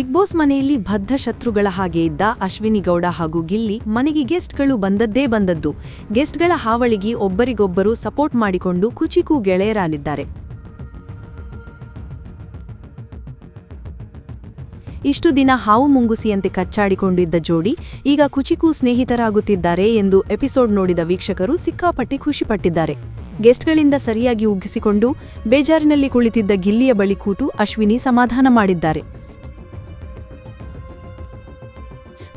Big boss ಮನೆಯಲ್ಲಿ ಬದ್ಧ ಶತ್ರುಗಳ ಹಾಗೆ ಇದ್ದ ಅಶ್ವಿನಿ ಗೌಡ ಹಾಗೂ ಗಿಲ್ಲಿ ಮನೆಗೆ ಗೆಸ್ಟ್ಗಳು ಬಂದದ್ದೇ ಬಂದದ್ದು. ಗೆಸ್ಟ್ಗಳ ಹಾವಳಿಗೆ ಒಬ್ಬರಿಗೊಬ್ಬರು ಸಪೋರ್ಟ್ ಮಾಡಿಕೊಂಡು ಕುಚಿಕು ಗೆಳೆಯರಾಗಿದ್ದಾರೆ. ಇಷ್ಟು ದಿನ ಹಾವು ಮುಂಗುಸಿಯಂತೆ ಕಚ್ಚಾಡಿಕೊಂಡಿದ್ದ ಜೋಡಿ ಈಗ ಕುಚಿಕು ಸ್ನೇಹಿತರಾಗುತ್ತಿದ್ದಾರೆ ಎಂದು ಎಪಿಸೋಡ್ ನೋಡಿದ ವೀಕ್ಷಕರು ಸಿಕ್ಕಾಪಟ್ಟೆ ಖುಷಿಪಟ್ಟಿದ್ದಾರೆ. ಗೆಸ್ಟ್ಗಳಿಂದ ಸರಿಯಾಗಿ ಉಗ್ಗಿಸಿಕೊಂಡು ಬೇಜಾರಿನಲ್ಲಿ ಕುಳಿತಿದ್ದ ಗಿಲ್ಲಿಯ ಬಳಿ ಕೂತು ಅಶ್ವಿನಿ ಸಮಾಧಾನ ಮಾಡಿದ್ದಾರೆ.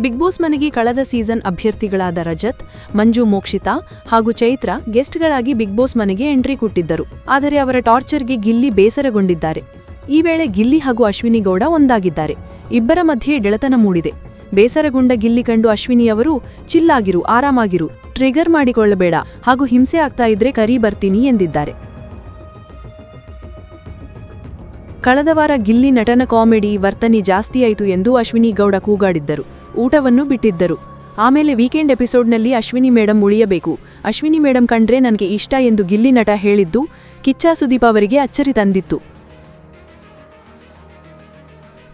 ಬಿಗ್ ಬಾಸ್ ಮನೆಗೆ ಕಳೆದ ಸೀಸನ್ ಅಭ್ಯರ್ಥಿಗಳಾದ ರಜತ್, ಮಂಜು ಮೋಕ್ಷಿತಾ ಹಾಗೂ ಚೈತ್ರ ಗೆಸ್ಟ್ಗಳಾಗಿ ಬಿಗ್ ಬಾಸ್ ಮನೆಗೆ ಎಂಟ್ರಿ ಕೊಟ್ಟಿದ್ದರು. ಆದರೆ ಅವರ ಟಾರ್ಚರ್ಗೆ ಗಿಲ್ಲಿ ಬೇಸರಗೊಂಡಿದ್ದಾರೆ. ಈ ವೇಳೆ ಗಿಲ್ಲಿ ಹಾಗೂ ಅಶ್ವಿನಿ ಗೌಡ ಒಂದಾಗಿದ್ದಾರೆ. ಇಬ್ಬರ ಮಧ್ಯೆ ಡೆಳತನ ಮೂಡಿದೆ. ಬೇಸರಗೊಂಡ ಗಿಲ್ಲಿ ಕಂಡು ಅಶ್ವಿನಿಯವರು ಚಿಲ್ಲಾಗಿರು, ಆರಾಮಾಗಿರು, ಟ್ರಿಗರ್ ಮಾಡಿಕೊಳ್ಳಬೇಡ ಹಾಗೂ ಹಿಂಸೆ ಆಗ್ತಾ ಇದ್ರೆ ಕರಿ ಬರ್ತೀನಿ ಎಂದಿದ್ದಾರೆ. ಕಳೆದ ವಾರ ಗಿಲ್ಲಿ ನಟನ ಕಾಮಿಡಿ ವರ್ತನೆ ಜಾಸ್ತಿಯಾಯಿತು ಎಂದು ಅಶ್ವಿನಿ ಗೌಡ ಕೂಗಾಡಿದ್ದರು. ಊಟವನ್ನು ಬಿಟ್ಟಿದ್ದರು. ಆಮೇಲೆ ವೀಕೆಂಡ್ ಎಪಿಸೋಡ್ನಲ್ಲಿ ಅಶ್ವಿನಿ ಮೇಡಂ ಉಳಿಯಬೇಕು. ಅಶ್ವಿನಿ ಮೇಡಂ ಕಂಡ್ರೆ ನನಗೆ ಇಷ್ಟ ಎಂದು ಗಿಲ್ಲಿ ನಟ ಹೇಳಿದ್ದು, ಕಿಚ್ಚ ಸುದೀಪ್ ಅವರಿಗೆ ಅಚ್ಚರಿ ತಂದಿತ್ತು.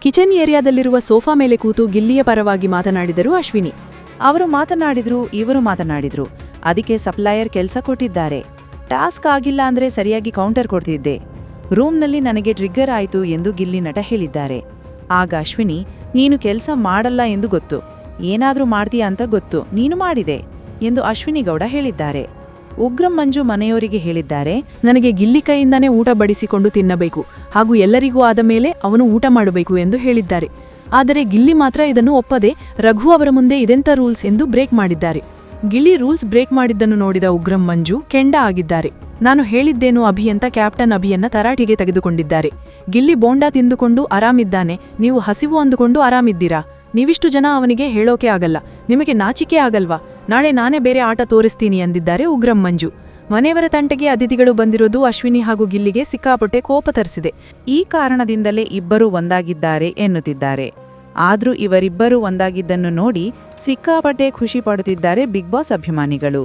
ಕಿಚನ್ ಏರಿಯಾದಲ್ಲಿರುವ ಸೋಫಾ ಮೇಲೆ ಕೂತು ಗಿಲ್ಲಿಯ ಪರವಾಗಿ ಮಾತನಾಡಿದರು ಅಶ್ವಿನಿ. ಅವರು ಮಾತನಾಡಿದ್ರು, ಇವರು ಮಾತನಾಡಿದ್ರು. ಅದಕ್ಕೆ ಸಪ್ಲೈಯರ್ ಕೆಲಸ ಕೊಟ್ಟಿದ್ದಾರೆ. ಟಾಸ್ಕ್ ಆಗಿಲ್ಲ ಅಂದ್ರೆ ಸರಿಯಾಗಿ ಕೌಂಟರ್ ಕೊಡ್ತಿದ್ದೆ. ರೂಮ್ನಲ್ಲಿ ನನಗೆ ಟ್ರಿಗ್ಗರ್ ಆಯಿತು ಎಂದು ಗಿಲ್ಲಿ ನಟ ಹೇಳಿದ್ದಾರೆ. ಆಗ ಅಶ್ವಿನಿ, ನೀನು ಕೆಲಸ ಮಾಡಲ್ಲ ಎಂದು ಗೊತ್ತು. ಏನಾದರೂ ಮಾಡ್ತೀಯ ಅಂತ ಗೊತ್ತು. ನೀನು ಮಾಡಿದೆ ಎಂದು ಅಶ್ವಿನಿ ಗೌಡ ಹೇಳಿದ್ದಾರೆ. ಉಗ್ರಂ ಮಂಜು ಮನೆಯವರಿಗೆ ಹೇಳಿದ್ದಾರೆ, ನನಗೆ ಗಿಲ್ಲಿ ಕೈಯಿಂದನೇ ಊಟ ಬಡಿಸಿಕೊಂಡು ತಿನ್ನಬೇಕು. ಹಾಗೂ ಎಲ್ಲರಿಗೂ ಆದ ಮೇಲೆ ಅವನು ಊಟ ಮಾಡಬೇಕು ಎಂದು ಹೇಳಿದ್ದಾರೆ. ಆದರೆ ಗಿಲ್ಲಿ ಮಾತ್ರ ಇದನ್ನು ಒಪ್ಪದೆ ರಘು ಅವರ ಮುಂದೆ ಇದೆಂತ ರೂಲ್ಸ್ ಎಂದು ಬ್ರೇಕ್ ಮಾಡಿದ್ದಾರೆ. ಗಿಲ್ಲಿ ರೂಲ್ಸ್ ಬ್ರೇಕ್ ಮಾಡಿದ್ದನ್ನು ನೋಡಿದ ಉಗ್ರಂ ಮಂಜು ಕೆಂಡ ಆಗಿದ್ದಾರೆ. ನಾನು ಹೇಳಿದ್ದೇನು ಅಭಿ ಅಂತ ಕ್ಯಾಪ್ಟನ್ ಅಭಿಯನ್ನ ತರಾಟಿಗೆ ತೆಗೆದುಕೊಂಡಿದ್ದಾರೆ. ಗಿಲ್ಲಿ ಬೋಂಡಾ ತಿಂದುಕೊಂಡು ಆರಾಮಿದ್ದಾನೆ, ನೀವು ಹಸಿವು ಅಂದುಕೊಂಡು ಆರಾಮಿದ್ದೀರಾ? ನೀವಿಷ್ಟು ಜನ ಅವನಿಗೆ ಹೇಳೋಕೆ ಆಗಲ್ಲ, ನಿಮಗೆ ನಾಚಿಕೆ ಆಗಲ್ವಾ? ನಾಳೆ ನಾನೇ ಬೇರೆ ಆಟ ತೋರಿಸ್ತೀನಿ ಎಂದಿದ್ದಾರೆ ಉಗ್ರಂ ಮಂಜು. ಮನೆಯವರ ತಂಟೆಗೆ ಅತಿಥಿಗಳು ಬಂದಿರೋದು ಅಶ್ವಿನಿ ಹಾಗೂ ಗಿಲ್ಲಿಗೆ ಸಿಕ್ಕಾಪಟ್ಟೆ ಕೋಪ ತರಿಸಿದೆ. ಈ ಕಾರಣದಿಂದಲೇ ಇಬ್ಬರು ಒಂದಾಗಿದ್ದಾರೆ ಎನ್ನುತ್ತಿದ್ದಾರೆ. ಆದರೂ ಇವರಿಬ್ಬರು ಒಂದಾಗಿದ್ದನ್ನು ನೋಡಿ ಸಿಕ್ಕಾಪಟ್ಟೆ ಖುಷಿ ಪಡುತ್ತಿದ್ದಾರೆ ಬಿಗ್ ಬಾಸ್ ಅಭಿಮಾನಿಗಳು.